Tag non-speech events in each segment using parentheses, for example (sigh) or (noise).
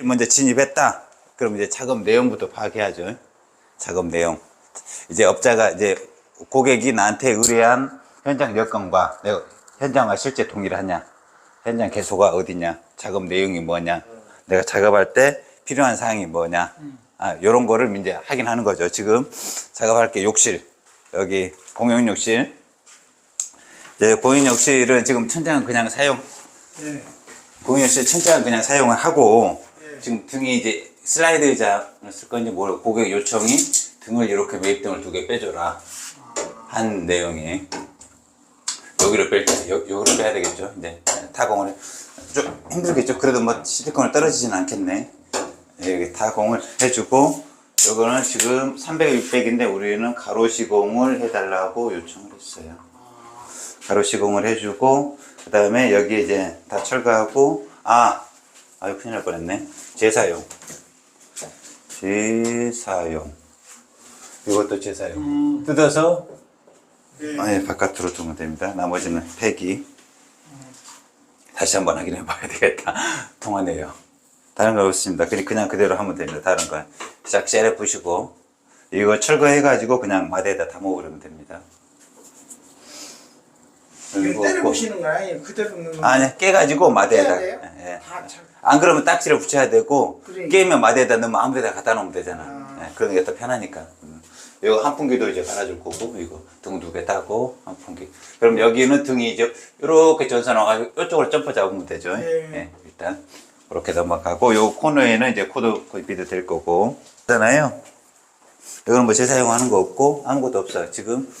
먼저 진입했다. 그럼 이제 작업 내용부터 파악해야죠. 작업 내용. 이제 업자가 이제 고객이 나한테 의뢰한 현장 여건과 내가 현장과 실제 동일하냐, 현장 개소가 어디냐, 작업 내용이 뭐냐, 내가 작업할 때 필요한 사항이 뭐냐, 아, 요런 거를 이제 확인하는 거죠. 지금 작업할 게 욕실, 여기 공용 욕실. 이제 공용 욕실은 지금 천장은 그냥 사용, 예. 공용실 천장은 그냥 사용을 하고 지금 등이 이제 슬라이드 의자를 쓸 건지 모르고 고객 요청이 등을 이렇게 매입등을 두 개 빼줘라. 한 내용이. 여기를 뺄때 여기를 빼야 되겠죠? 이제 타공을 좀 힘들겠죠? 그래도 뭐 실리콘을 떨어지진 않겠네. 예, 여기 타공을 해주고 요거는 지금 300, 600인데 우리는 가로 시공을 해달라고 요청을 했어요. 가로 시공을 해주고 그 다음에 여기 이제 다 철거하고 아 아유 큰일 날 뻔했네. 재사용. 재사용. 이것도 재사용. 뜯어서? 예. 아예 바깥으로 두면 됩니다. 나머지는 폐기. 다시 한번 확인해 봐야 되겠다. (laughs) 통하네요. 다른 거 없습니다. 그냥 그대로 하면 됩니다. 다른 거싹 째려 부시고. 이거 철거해 가지고 그냥 마대에다 담아 버리면 됩니다 이거 그리고 때려 뭐- 보시는 거 아니에요? 그대로 넣는 거. 아니 깨가지고 마대에다 깨야 돼요? 예, 예. 참. 안 그러면 딱지를 붙여야 되고 그래. 깨면 마대에다 넣으면 아무 데다 갖다 놓으면 되잖아 아. 예, 그런 게 더 편하니까 음. 이거 한 풍기도 이제 갈아줄 거고 이거 등 두 개 따고 한 풍기 그럼 여기는 등이 이제 이렇게 전선 와가지고 이쪽으로 점프 잡으면 되죠 예. 예, 일단 그렇게 넘어가고 요 코너에는 이제 코드 비도 될 거고 있잖아요 이거는 뭐 재사용하는 거 없고 아무것도 없어요 지금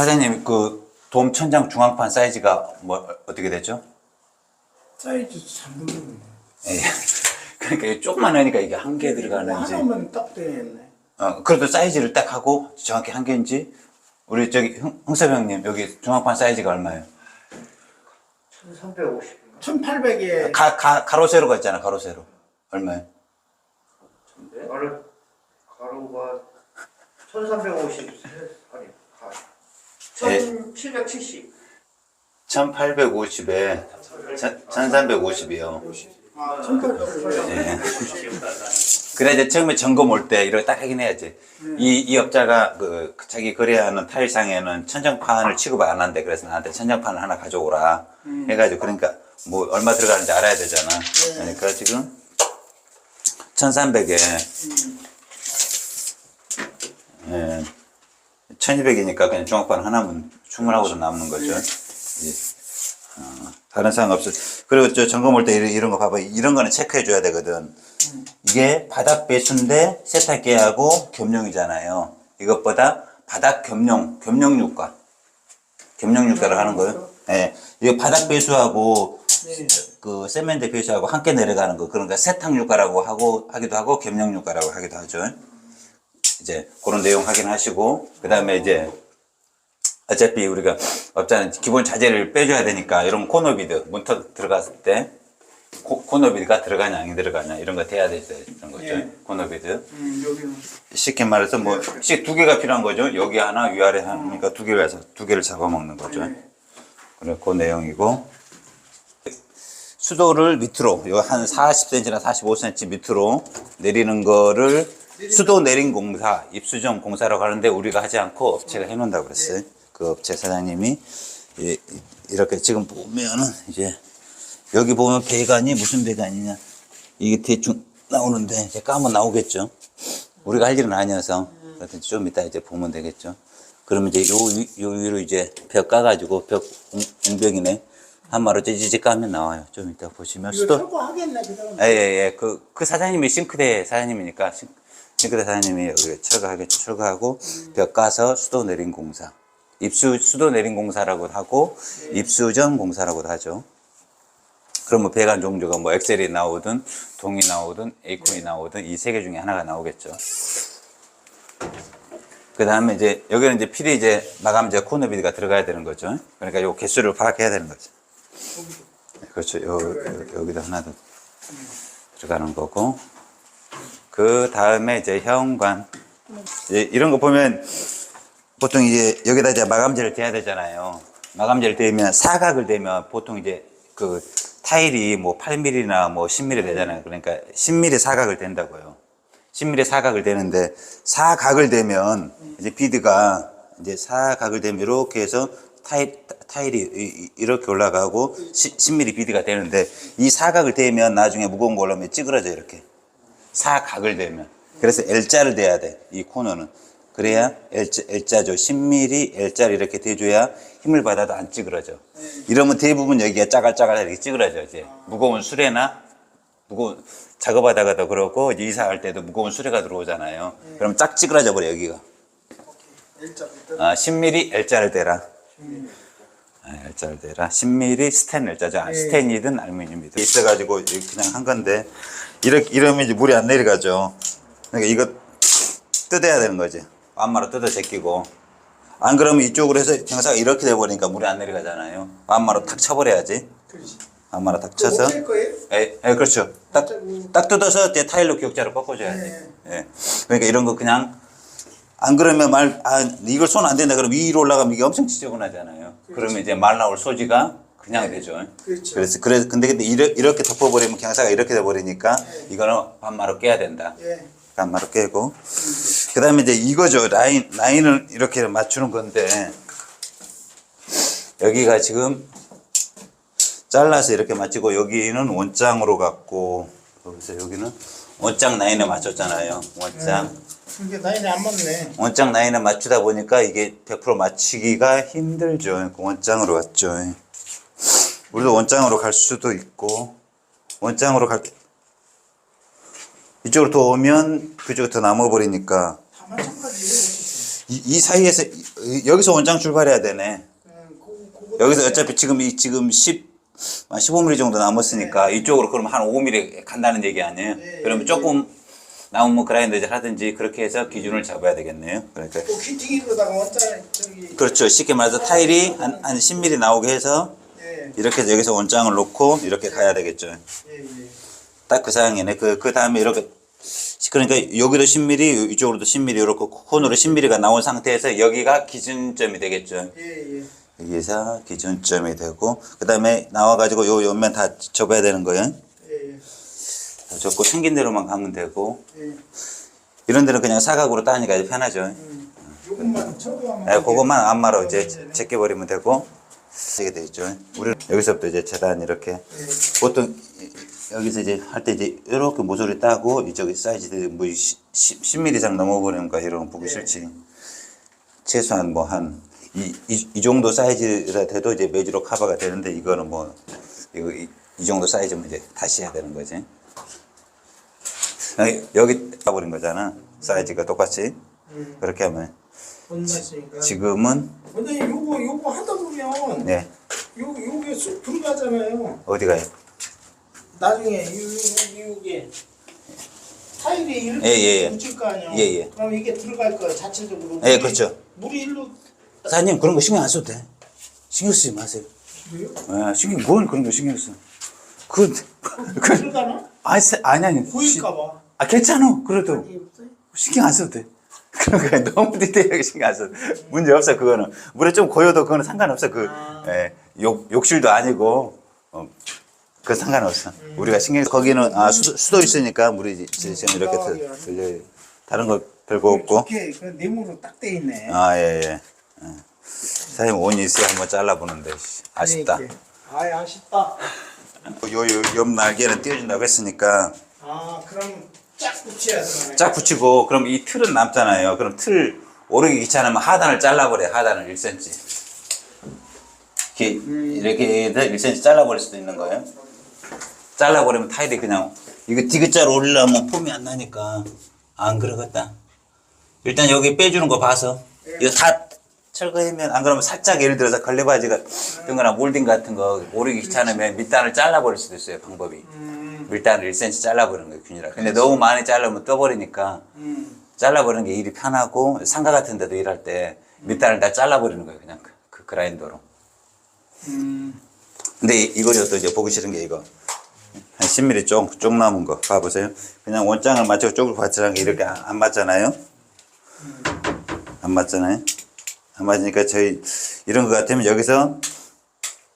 사장님 그 돔 천장 중앙판 사이즈가 뭐 어떻게 되죠? 사이즈 잘 모르겠네. 예. (laughs) 그러니까 이게 조그만하니까 이게 한개 들어가는지 하나만 딱 되겠네. 어, 그래도 사이즈를 딱 하고 정확히 한 개인지 우리 저기 흥- 흥섭 형님 여기 중앙판 사이즈가 얼마예요? 1350. 1800에 가, 가, 가로 세로가 있잖아 가로 세로 얼마예요? 가로, 가로가 1350. 아니, 가. 예. 1770. 1850에 1350이요 아, 1800에 예. 그래 이제 처음에 점검 올 때 이렇게 딱 하긴 해야지. 이, 이 업자가 그 자기 거래하는 타일상에는 천장판을 취급 안 한대. 그래서 나한테 천장판을 하나 가져오라. 해가지고 그러니까 뭐 얼마 들어가는지 알아야 되잖아. 그러니까 지금 1300에 예, 1200이니까 그냥 중앙판 하나면 충분하고도 남는 거죠. 예. 어, 다른 사항 없어. 그리고 저 점검 올 때 이런, 이런 거 봐봐. 이런 거는 체크해 줘야 되거든. 이게 바닥 배수인데 세탁기하고 겸용이잖아요. 이것보다 바닥 겸용, 겸용 유가. 겸용 유가를 하는 거예요. 예. 이거 바닥 배수하고 네. 그 세면대 배수하고 함께 내려가는 거. 그러니까 세탁 유가라고 하고 하기도 하고 겸용 유가라고 하기도 하죠. 이제 그런 내용 확인하시고 그다음에 이제 어차피 우리가 업자는 기본 자재를 빼줘야 되니까 이런 코너비드 문터 들어갔을 때 코, 코너비드가 들어가냐 안 들어가냐 이런 거 돼야 되는 거죠. 예. 코너비드. 음, 쉽게 말해서 뭐두 개가 필요한 거죠. 여기 하나 위아래 하니까 두 개를 해서 두 개를 잡아먹는 거죠. 네. 그래 그 내용이고 수도를 밑으로 요한 40cm나 45cm 밑으로 내리는 거를 수도 내린 공사 입수정 공사라고 하는데 우리가 하지 않고 업체가 해놓는다고 그랬어요. 그 업체 사장님이 이- 이렇게 지금 보면은 이제 여기 보면 배관이 무슨 배관이냐 이게 대충 나오는데 이제 까면 나오겠죠. 우리가 할 일은 아니어서 그래서 좀 이따 이제 보면 되겠죠. 그러면 이제 요, 위- 요 위로 이제 벽 까가지고 벽 웅- 웅벽이네 한 마로 찌찌찌 까면 나와요. 좀 이따 보시면 수도 철거하겠네 그다음. 예예예 그 그 사장님이 싱크대 사장님이니까 싱, 싱크대 사장님이 여기 철거하겠죠. 철거하고 벽 까서 수도 내린 공사 입수 수도 내린 공사라고 하고 입수전 공사라고도 하죠. 그러면 배관 종류가 뭐 엑셀이 나오든 동이 나오든 에이콘이 나오든 이 세 개 중에 하나가 나오겠죠. 그 다음에 이제 여기는 이제 필히 이제 마감재 코너 비드가 들어가야 되는 거죠. 그러니까 요 개수를 파악해야 되는 거죠. 그렇죠. 요, 요- 여기도 하나 더 들어가는 거고. 그 다음에 이제 현관. 이제 이런 거 보면 보통 이제 여기다 이제 마감재를 대야 되잖아요. 마감재를 대면 사각을 대면 보통 이제 그 타일이 뭐 8mm나 뭐 10mm 되잖아요. 그러니까 10mm 사각을 된다고요. 10mm 사각을 되는데 사각을 되면 이제 비드가 이제 사각을 되면 이렇게 해서 타일 타일이 이렇게 올라가고 10, 10mm 비드가 되는데 이 사각을 대면 나중에 무거운 거 올라오면 찌그러져 이렇게 사각을 대면. 그래서 L자를 대야 돼 이 코너는. 그래야 L자, L자죠. 10mm L자를 이렇게 대줘야 힘을 받아도 안 찌그러져. 이러면 대부분 여기가 짜갈짜갈 이렇게 찌그러져 이제. 무거운 수레나 무거운 작업하다가도 그렇고 이제 이사할 때도 무거운 수레가 들어오잖아요. 그럼 짝 찌그러져 버려 여기가. 아, 10mm L자를 대라. 아, L자를 대라 10mm 스텐 L자죠 아, 스텐이든 알루미늄이든 있어가지고 그냥 한 건데 이렇게 이러면 이제 물이 안 내려가죠 그러니까 이거 뜯어야 되는 거지 안마로 뜯어 제끼고 안 그러면 이쪽으로 해서 경사가 이렇게 돼 버리니까 물이 안 내려가잖아요 안마로 탁 쳐버려야지 그렇지. 안마로 탁 쳐서? 예, 예, 그렇죠. 딱, 딱 뜯어서 이제 타일로 기역자로 꺾어줘야지. 네. 예. 그러니까 이런 거 그냥, 안 그러면 말, 아, 이걸 손 안 된다 그러면 위로 올라가면 이게 엄청 지저분하잖아요. 그러면 이제 말 나올 소지가 그냥 되죠. 그렇죠. 그래서, 그래서, 근데, 근데 이렇게, 이렇게 덮어버리면 경사가 이렇게 돼버리니까 이거는 반마로 깨야 된다. 예. 반마로 깨고. 그 다음에 이제 이거죠. 라인, 라인을 이렇게 맞추는 건데, 여기가 지금 잘라서 이렇게 맞추고, 여기는 원장으로 갖고, 여기서 여기는 원장 라인에 맞췄잖아요. 원장. 이게 나이는 안 맞네. 원장 라인에 맞추다 보니까 이게 100% 맞추기가 힘들죠. 그 원장으로 왔죠. 우리도 원장으로 갈 수도 있고, 원장으로 갈, 이쪽으로 더 오면 그쪽으로 더 남아버리니까, 다 마찬가지예요. 이, 이 사이에서, 이- 여기서 원장 출발해야 되네. 음, 그거- 그거 여기서 어차피 지금 이, 지금 10, 한 15mm 정도 남았으니까 이쪽으로 그러면 한 5mm 간다는 얘기 아니에요? 네, 그러면 네, 조금 남으면 뭐 그라인더를 하든지 그렇게 해서 기준을 잡아야 되겠네요. 그러니까. 그 퀴팅으로다가 원자 저기 그렇죠. 쉽게 말해서 타일이 한, 한 10mm 나오게 해서 예, 이렇게 해서 여기서 원장을 놓고 이렇게 가야 되겠죠. 예, 예. 딱 그 상황이네. 그, 그 다음에 이렇게. 그러니까 여기도 10mm, 이쪽으로도 10mm, 이렇게 콘으로 10mm가 나온 상태에서 여기가 기준점이 되겠죠. 예, 예. 여기서 기준점이 되고, 그 다음에 나와가지고 요 옆면 다 접어야 되는 거예요. 예, 예. 다 접고 생긴 대로만 가면 되고, 예. 이런 데는 그냥 사각으로 따니까 이제 편하죠. 음, 요것만 쳐도 네, 그것만 안마로 이제 제껴 버리면 되고, 이게 되죠. 우리 여기서부터 이제 재단 이렇게. 예. 보통 이- 여기서 이제 할 때 이제 이렇게 모서리 따고 이쪽에 사이즈들이 뭐 10, 10mm 이상 넘어버리니까 이런 거 보기 네. 싫지. 최소한 뭐한 이 이, 이 정도 사이즈라 돼도 이제 매주로 커버가 되는데 이거는 뭐 이거 이, 이 정도 사이즈면 이제 다시 해야 되는 거지. 아니, 여기 따버린 거잖아. 사이즈가 똑같이 음, 그렇게 하면 혼났으니까. 지금은 원장님 요거 요거 하다 보면 네 요 요게 쑥 들어가잖아요. 어디 가요? 나중에 요, 요, 요게 타일이 이렇게 예, 예, 예. 붙일 거 아니에요. 예, 예. 그럼 이게 들어갈 거 자체적으로. 예, 물이- 그렇죠. 물이 일로 사장님 그런 거 신경 안 써도 돼. 신경 쓰지 마세요. 그래요? 아, 신경 뭘 그런 거 신경 써? 그, 그 들어가나? 아니 세- 아니 아니. 보일까봐. 아 괜찮아. 그래도? 신경 안 써도 돼. (laughs) 그러니까 너무 디테일하게 신경 안 써도 돼. 문제 없어 그거는. 물에 좀 고여도 그거는 상관없어. 그 아. 예, 욕 욕실도 아니고 어, 그 상관없어. 우리가 신경 거기는 아 수도, 수도 있으니까 물이 지- 지금 이렇게 들- 들려요. 다른 거 별거 없고. 이렇게 그 네모로 딱 돼 있네. 아 예 예. 예. 사장님 원이 있어야 한번 잘라보는데 씨, 아쉽다. 이렇게. 아이 아쉽다. 요 요 옆 날개는 띄워준다고 했으니까 아 그럼 쫙 붙여야 되네. 쫙 붙이고 그럼 이 틀은 남잖아요. 그럼 틀 오르기 귀찮으면 하단을 잘라버려. 하단을 1cm. 이렇게 이렇게 해서 1cm 잘라버릴 수도 있는 거예요. 잘라버리면 타일이 그냥 이거 디귿자로 올리려면 폼이 안 나니까 안 그러겠다. 일단 여기 빼주는 거 봐서 이거 다 철거하면 안 그러면 살짝 예를 들어서 걸레바지가 같은 거나 몰딩 같은 거 오르기 귀찮으면 밑단을 잘라버릴 수도 있어요 방법이. 음, 밑단을 1cm 잘라버리는 거예요 균이라 근데 너무 많이 자르면 떠버리니까 음. 잘라버리는 게 일이 편하고 상가 같은 데도 일할 때 밑단을 다 잘라버리는 거예요 그냥 그, 그 그라인더로. 음. 근데 이- 이거를 또 이제 보기 싫은 게 이거. 한 10mm 쪽, 쪽 남은 거 봐보세요. 그냥 원장을 맞추고 쪽을 받치라는 게 이렇게 안, 안 맞잖아요? 안 맞잖아요 안 맞으니까 저희 이런 거 같으면 여기서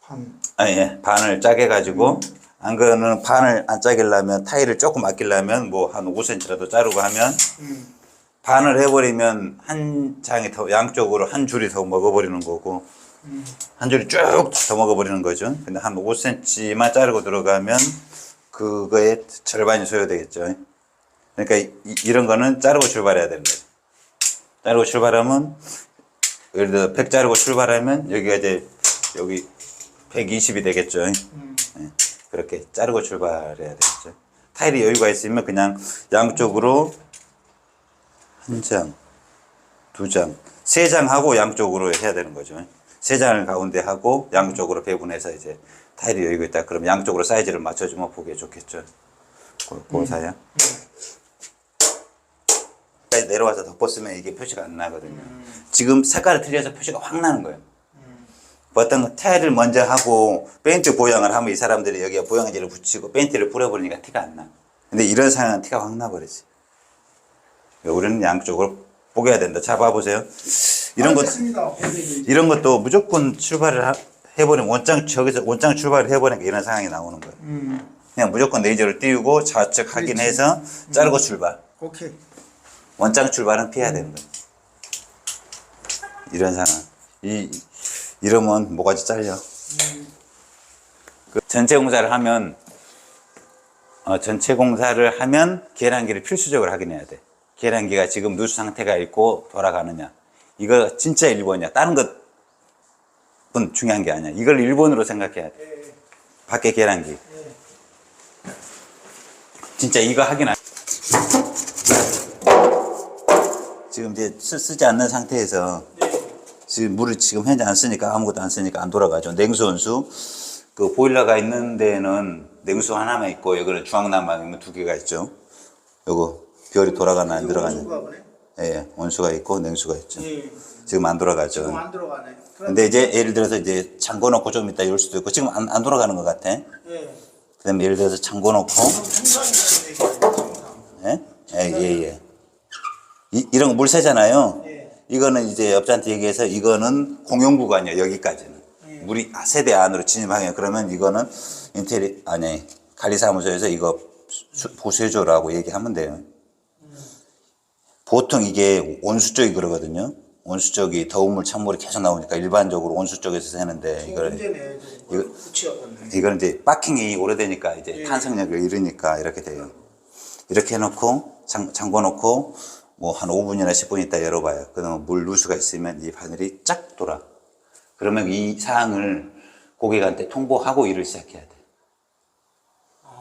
반. 아, 예, 반을 짜게 가지고 안 그러면 반을 안 짜기려면 타일을 조금 아끼려면 뭐 한 5cm라도 자르고 하면 음. 반을 해버리면 한 장이 더 양쪽으로 한 줄이 더 먹어버리는 거고 한 줄이 쭉 더 먹어버리는 거죠. 근데 한 5cm만 자르고 들어가면 그거의 절반이 소요되겠죠. 그러니까 이, 이런 거는 자르고 출발해야 되는 거죠. 자르고 출발하면 예를 들어 100 자르고 출발하면 여기가 이제 여기 120이 되겠죠. 예, 그렇게 자르고 출발해야 되겠죠. 타일이 여유가 있으면 그냥 양쪽으로 한 장, 두 장, 세 장 하고 양쪽으로 해야 되는 거죠. 세 장을 가운데 하고 양쪽으로 배분해서 이제 타일이 여유가 있다. 그럼 양쪽으로 사이즈를 맞춰주면 보기에 좋겠죠. 그, 그 사야. 내려와서 덮었으면 이게 표시가 안 나거든요. 지금 색깔이 틀려서 표시가 확 나는 거예요. 어떤 타일을 먼저 하고 페인트 보양을 하면 이 사람들이 여기에 보양지를 붙이고 페인트를 뿌려버리니까 티가 안 나. 근데 이런 상황은 티가 확 나버리지. 우리는 양쪽으로 뽀개야 된다. 자, 봐보세요. 이런 것. 이런 것도 무조건 출발을 하- 해버리면 원장, 저기서 원장 출발을 해버리니까 이런 상황이 나오는 거예요. 음. 그냥 무조건 레이저를 띄우고 좌측 확인해서 자르고 출발. 오케이. 원장 출발은 피해야 되는 거예요. 이런 상황. 이, 이러면 뭐가지 잘려. 그 전체 공사를 하면, 어, 전체 공사를 하면 계량기를 필수적으로 확인해야 돼. 계량기가 지금 누수 상태가 있고 돌아가느냐. 이거 진짜 1번이야. 다른 것은 중요한 게 아니야. 이걸 1번으로 생각해야 돼. 예. 밖에 계량기. 진짜 이거 확인 안. 지금 이제 쓰, 쓰지 않는 상태에서 지금 물을 지금 현재 안 쓰니까 아무것도 안 쓰니까 안 돌아가죠. 냉수 온수 그 보일러가 있는 데는 냉수 하나만 있고 여기는 중앙난방이면 두 개가 있죠. 요거 별이 돌아가나 안. 온수가 보네. 예, 온수가 있고 냉수가 있죠. 예. 지금 안 돌아가죠. 지금 안 들어가네. 근데 이제 예를 들어서 이제 잠궈 놓고 좀 이따 열 수도 있고 지금 안, 안 돌아가는 것 같아. 예. 그다음에 예를 들어서 잠궈 놓고. 청산. 예? 예, 예, 예. 이, 이런 거 물 새잖아요. 예. 이거는 이제 옆자한테 얘기해서 이거는 공용 구간이야, 여기까지는. 예. 물이 세대 안으로 진입하게 그러면 이거는 인테리, 아니, 관리사무소에서 이거 수- 보수해줘라고 얘기하면 돼요. 보통 이게 온수 쪽이 그러거든요. 온수 쪽이 더운 물, 찬물이 계속 나오니까 일반적으로 온수 쪽에서 새는데 이걸 문제네. 이거-. 이거는 이제 박킹이 오래되니까 이제 탄성력을 잃으니까 이렇게 돼요. 이렇게 해놓고 잠, 잠궈 놓고 뭐 한 5분이나 10분 있다 열어봐요. 그러면 물 누수가 있으면 이 바늘이 쫙 돌아. 그러면 이 사항을 고객한테 통보하고 일을 시작해야 돼.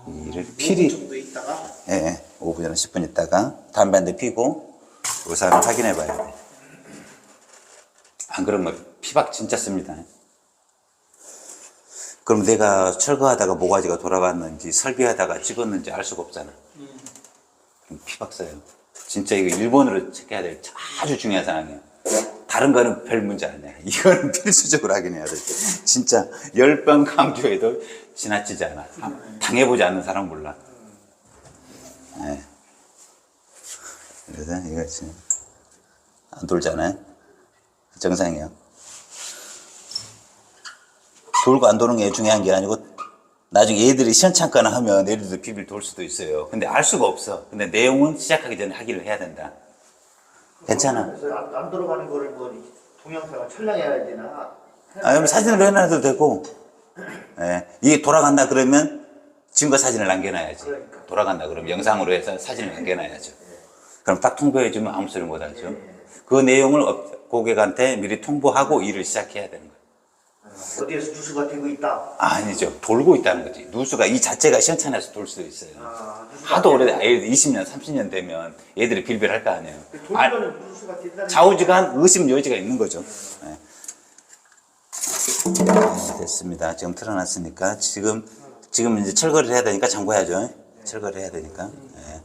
이 일을 필히 정도 있다가 예, 예, 5분이나 10분 있다가 담배 한 대 피고 그 사항을 확인해 봐야 돼. 안 그러면 피박 진짜 씁니다. 그럼 내가 철거하다가 모가지가 돌아갔는지 설비하다가 찍었는지 알 수가 없잖아. 그럼 피박 써요. 진짜 이거 일본으로 체크해야 될 아주 중요한 상황이야. 다른 거는 별 문제 아니야. (laughs) 이거는 필수적으로 확인해야 돼. 진짜 열 번 강조해도 지나치지 않아. 당해보지 않는 사람 몰라. 네. 그래서 이거 지금 안 돌잖아요. 정상이에요. 돌고 안 도는 게 중요한 게 아니고 나중에 얘들이 시원찮거나 하면 얘들도 비빌 돌 수도 있어요. 근데 알 수가 없어. 근데 내용은 시작하기 전에 하기를 해야 된다. 괜찮아. 그래서 안, 안 들어가는 거를 뭐 동영상을 촬영해야 되나? 아, 그럼 사진으로 해놔도 되고, 예. 이게 돌아간다 그러면 증거 사진을 남겨놔야지. 그러니까. 돌아간다 그러면 영상으로 해서 사진을 남겨놔야죠. 그럼 딱 통보해주면 아무 소리 못 하죠. 그 내용을 업- 고객한테 미리 통보하고 일을 시작해야 되는 거예요. 어디에서 누수가 되고 있다. 아니죠. 돌고 있다는 거지. 누수가 이 자체가 시원찮아서 돌 수도 있어요. 아, 누수가 하도 오래돼. 예를 20년, 30년 되면 얘들이 빌빌할 거 아니에요. 아, 돌면은 누수가 된다는 좌우지간 의심 여지가 있는 거죠. 네. 네, 됐습니다. 지금 틀어놨으니까 지금 지금 이제 철거를 해야 되니까 잠궈야죠. 철거를 해야 되니까. 네.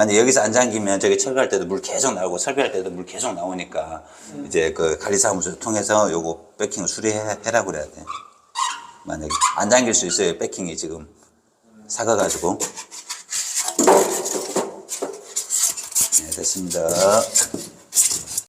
만약 여기서 안 잠기면 저기 철거할 때도 물 계속 나오고 설비할 때도 물 계속 나오니까 이제 그 관리사무소 통해서 요거 백킹을 수리해라 그래야 돼. 만약에 안 잠길 수 있어요. 백킹이 지금 사가가지고. 네, 됐습니다.